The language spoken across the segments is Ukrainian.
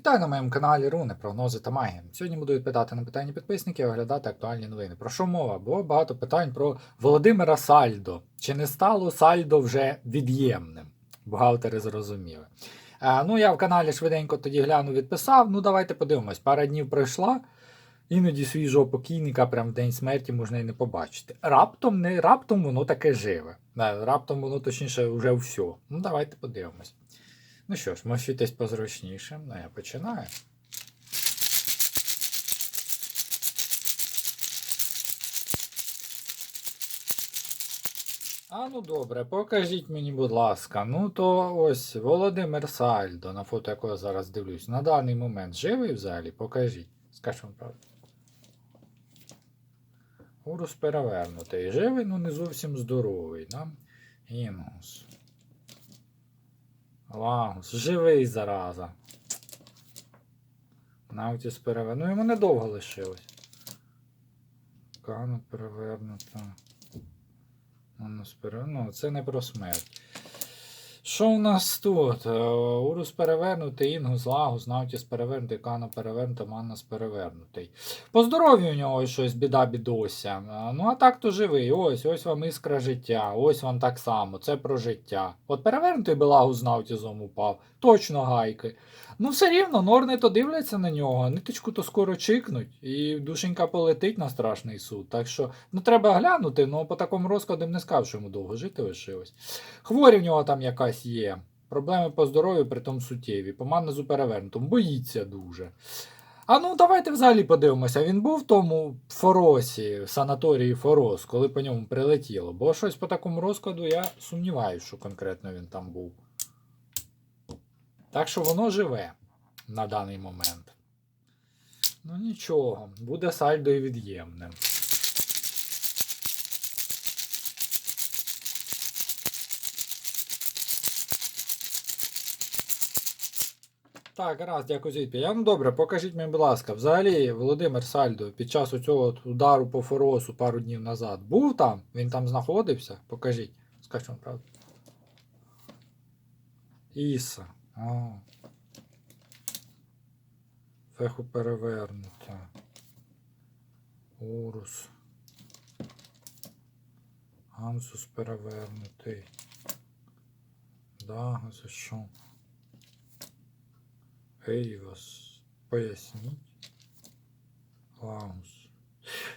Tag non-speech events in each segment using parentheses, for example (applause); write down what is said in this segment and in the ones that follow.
Вітаю на моєму каналі Руни, прогнози та магія. Сьогодні буду відповідати на питання підписників і оглядати актуальні новини. Про що мова? Було багато питань про Володимира Сальдо. Чи не стало Сальдо вже від'ємним? Бухгалтери зрозуміли. А, ну, я в каналі швиденько тоді гляну, відписав. Ну, давайте подивимось. Пара днів пройшла. Іноді свіжого покійника прям в день смерті можна і не побачити. Раптом не раптом воно таке живе. Раптом воно точніше вже все. Ну, давайте подивимось. Ну що ж, мощуйтесь позручніше. Ну, я починаю. А ну добре, покажіть мені, будь ласка. Ну то ось Володимир Сальдо, на фото якого я зараз дивлюсь, на даний момент живий взагалі? Покажіть. Скажу вам правду. Урус перевернутий. Живий, ну не зовсім здоровий. Да? Інгус. Лагус. Живий зараза. Наутіс перевернуто. Ну йому недовго лишилось. Кана перевернута. Манус перевернуто. Ну, це не про смерть. Що у нас тут? Е, Урус перевернутий, Інгус, Лагус, Наутіс перевернутий, Кана перевернута, Маннас перевернутий. По здоров'ю у нього щось біда бідося. Е, Ну а так то живий. Ось, ось вам іскра життя, ось вам так само, це про життя. От перевернутий би Лагус з Наутізом упав, точно гайки. Ну все рівно, норни то дивляться на нього, ниточку то скоро чикнуть, і душенька полетить на страшний суд. Так що ну треба глянути, ну по такому розкладу не скажу, що йому довго жити лишилось. Хворі в нього там якась є. Проблеми по здоров'ю, притом суттєві. По манезу перевернутому, боїться дуже. А ну давайте взагалі подивимося. Він був в тому Форосі, в санаторії Форос, коли по ньому прилетіло. Бо щось по такому розкладу я сумніваюся, що конкретно він там був. Так що воно живе на даний момент. Ну нічого, буде сальдо і від'ємним. Так, раз, дякую за відповідь. Ну добре, покажіть мені, будь ласка, взагалі Володимир Сальдо під час цього удару по Форосу пару днів назад був там? Він там знаходився? Покажіть. Скажіть вам правду. Іса. А. Феху перевернута. Урус. Гансус перевернутий. Да, за що? Ейвас. Поясніть. Лагус.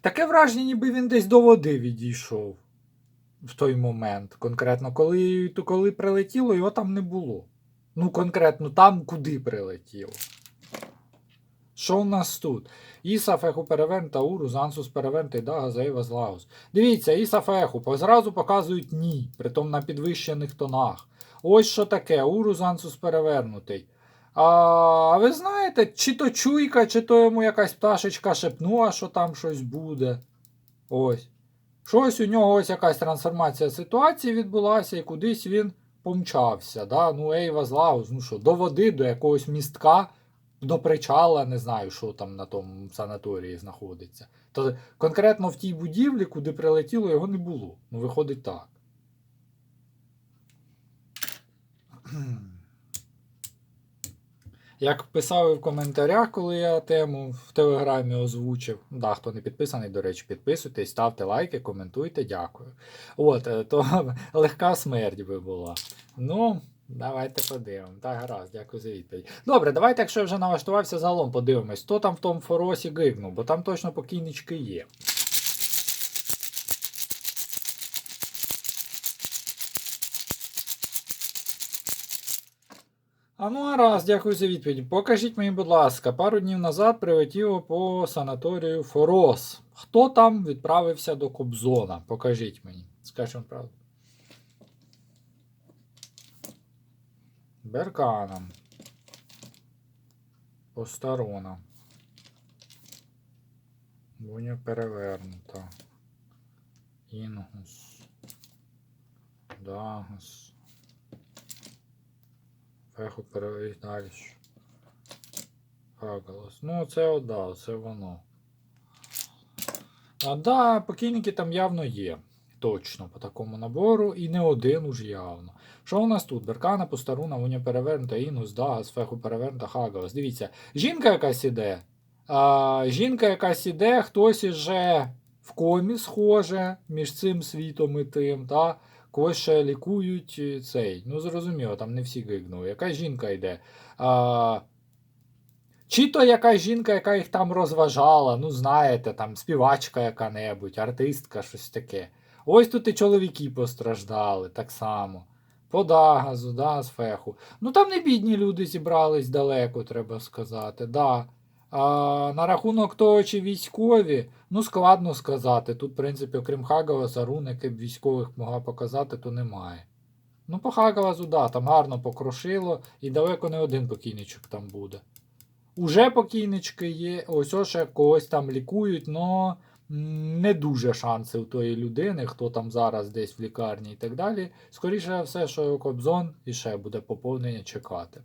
Таке враження, ніби він десь до води відійшов в той момент. Конкретно, коли, то коли прилетіло, його там не було. Ну, конкретно там, куди прилетіло. Що у нас тут? Іса Феху перевернута, Урус, Ансус перевернутий, Дага, Зейва, Злаус. Дивіться, Іса Феху, зразу показують ні, притом на підвищених тонах. Ось що таке, Урус, Ансус перевернутий. А, ви знаєте, чи то чуйка, чи то йому якась пташечка шепнула, що там щось буде. Ось. Щось у нього ось якась трансформація ситуації відбулася, і кудись він помчався. Да? Ну, Ейва Злаус, ну що, до води, до якогось містка, до причала, не знаю, що там на тому санаторії знаходиться. То конкретно в тій будівлі, куди прилетіло, його не було. Ну, виходить так. Як писали в коментарях, коли я тему в телеграмі озвучив. Да, хто не підписаний, до речі, підписуйтесь, ставте лайки, коментуйте, дякую. От, е, то (laughs) легка смерть би була. Ну, давайте подивимо. Так, гаразд, дякую за відповідь. Добре, давайте, якщо я вже налаштувався, загалом подивимось, хто там в тому форосі гигнув, бо там точно покійнички є. А ну раз, дякую за відповідь. Покажіть мені, будь ласка, пару днів назад прилетіло по санаторію Форос. Хто там відправився до Кобзона? Покажіть мені. Вам правду. Берканом. Постарона. Буня перевернута. Інгус. Дагас. Переведь далі. Хагалас. Ну, це от, це воно. А да, покійники там явно є. Точно по такому набору, і не один уж явно. Що у нас тут? Беркана, Постаруна, Уня перевернута, Інгус, Дагас, Феху перевернута, Хагалас. Дивіться, жінка якась іде. А, жінка якась іде, хтось іже в комі схоже між цим світом і тим, та? Когось ще лікують е, цей. Ну, зрозуміло, там не всі гигнули. Яка жінка йде? А, чи то якась жінка, яка їх там розважала, ну знаєте, там співачка яка-небудь, артистка, щось таке. Ось тут і чоловіки постраждали так само. По Дагазу, да, з феху. Ну там не бідні люди зібрались далеко, треба сказати. Да. А, на рахунок того, чи військові, ну складно сказати. Тут, в принципі, окрім Хагаласа, рун, який б військових могла показати, то немає. Ну, по Хагалазу, да, там гарно покрошило, і далеко не один покійничок там буде. Уже покійнички є, ось ось ще когось там лікують, но не дуже шанси у тої людини, хто там зараз десь в лікарні і так далі. Скоріше все, що Кобзон і ще буде поповнення чекати.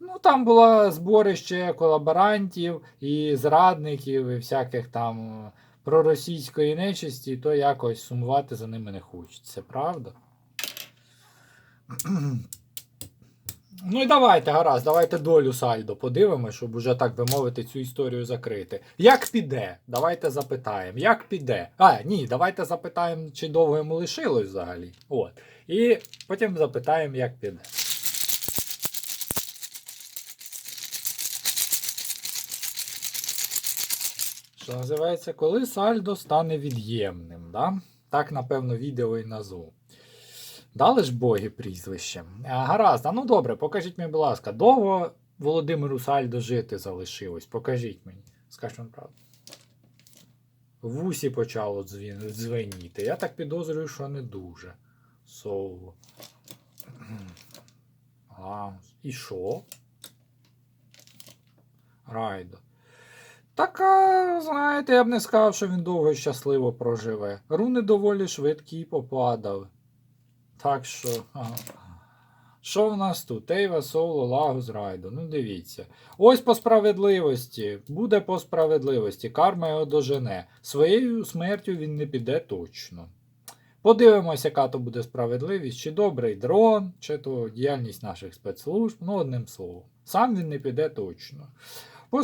Ну, там було зборище колаборантів і зрадників, і всяких там е, проросійської нечисті, то якось сумувати за ними не хочеться, правда? (clears throat) Ну і давайте, гаразд, давайте долю сальдо подивимося, щоб уже, так би мовити, цю історію закрити. Як піде? Давайте запитаємо. Як піде? А, ні, давайте запитаємо, чи довго йому лишилось взагалі. От. І потім запитаємо, як піде. Що називається, коли сальдо стане від'ємним. Да? Так, напевно, відео і назву. Дали ж боги прізвище. А, гаразд, а ну добре, покажіть мені, будь ласка, довго Володимиру Сальдо жити залишилось? Покажіть мені. Скажіть вам правду. Вусі почало дзвеніти. Я так підозрюю, що не дуже. Соло. А, і що? Райдо. Така, знаєте, я б не сказав, що він довго і щасливо проживе. Руни доволі швидкі попадали. Так що. Що в нас тут? Тейва, Соло, Лагус, Райдо. Ну дивіться. Ось по справедливості. Буде по справедливості. Карма його дожене. Своєю смертю він не піде точно. Подивимось, яка то буде справедливість, чи добрий дрон, чи то діяльність наших спецслужб, ну одним словом. Сам він не піде точно. По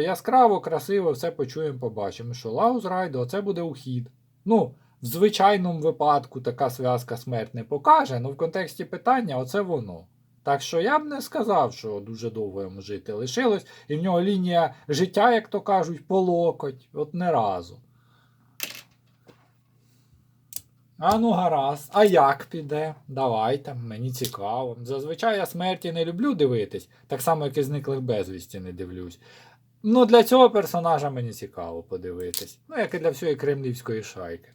яскраво, красиво, все почуємо, побачимо, що Лаус Райдо це буде ухід. Ну, в звичайному випадку така зв'язка смерть не покаже, але в контексті питання оце воно. Так що я б не сказав, що дуже довго йому жити лишилось, і в нього лінія життя, як то кажуть, по локоть, от не разу. А ну гаразд, а як піде? Давайте, мені цікаво. Зазвичай я смерті не люблю дивитись, так само, як і зниклих безвісті не дивлюсь. Ну, для цього персонажа мені цікаво подивитись. Ну, як і для всієї кремлівської шайки.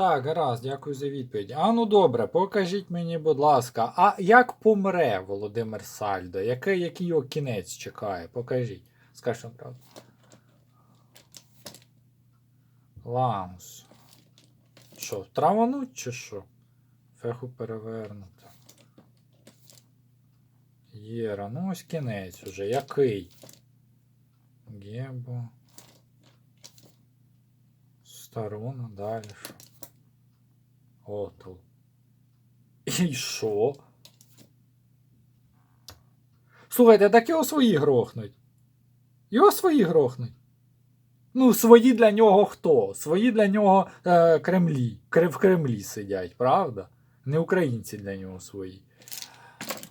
Так, гаразд, дякую за відповідь. А ну добре, покажіть мені, будь ласка, а як помре Володимир Сальдо? Який, який його кінець чекає? Покажіть. Скажіть вам правду. Ламус. Що, травануть чи що? Феху перевернути. Єра, ну ось кінець уже. Який? Гебо. Сторона, далі що? Отул. (laughs) І що? Слухайте, так його свої грохнуть. Його свої грохнуть. Ну, свої для нього хто? Свої для нього е, Кремлі. Кре- В Кремлі сидять, правда? Не українці для нього свої.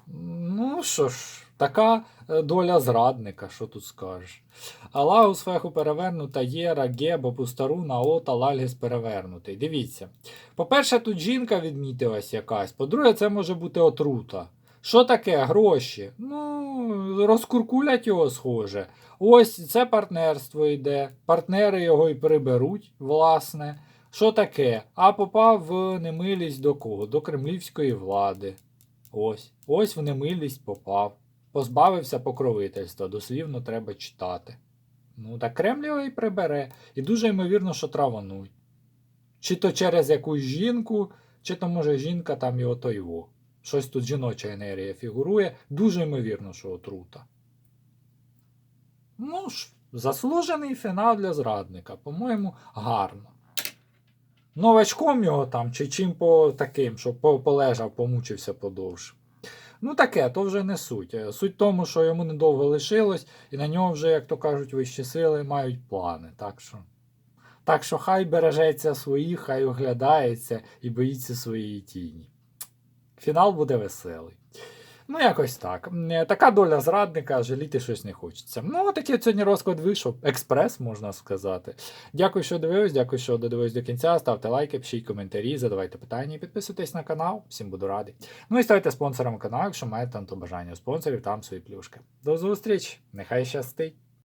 Ну що ж, така е, доля зрадника, що тут скажеш. Алагус феху перевернута, Єра, Гебо, Пустаруна, Ота, Лальгіс перевернутий. Дивіться. По-перше, тут жінка відмітилась якась. По-друге, це може бути отрута. Що таке гроші? Ну, розкуркулять його схоже. Ось це партнерство йде. Партнери його і приберуть, власне. Що таке? А попав в немилість до кого? До кремлівської влади. Ось. Ось в немилість попав. Позбавився покровительства, дослівно треба читати. Ну, так Кремль його і прибере. І дуже ймовірно, що травануть. Чи то через якусь жінку, чи то може жінка там його. Щось тут жіноча енергія фігурує. Дуже ймовірно, що отрута. Ну ж, заслужений фінал для зрадника. По-моєму, гарно. Новачком його там, чи чим по таким, щоб полежав, помучився подовше. Ну, таке, то вже не суть. Е, Суть в тому, що йому недовго лишилось, і на нього вже, як то кажуть, вищі сили мають плани. Так що, так що хай бережеться своїх, хай оглядається і боїться своєї тіні. Фінал буде веселий. Ну, якось так. Е, Така доля зрадника, жаліти щось не хочеться. Ну, такий сьогодні розклад вийшов. Експрес, можна сказати. Дякую, що дивились, дякую, що додивились до кінця. Ставте лайки, пишіть коментарі, задавайте питання і підписуйтесь на канал. Всім буду радий. Ну і ставайте спонсором каналу, якщо маєте там то бажання спонсорів, там свої плюшки. До зустрічі! Нехай щастить!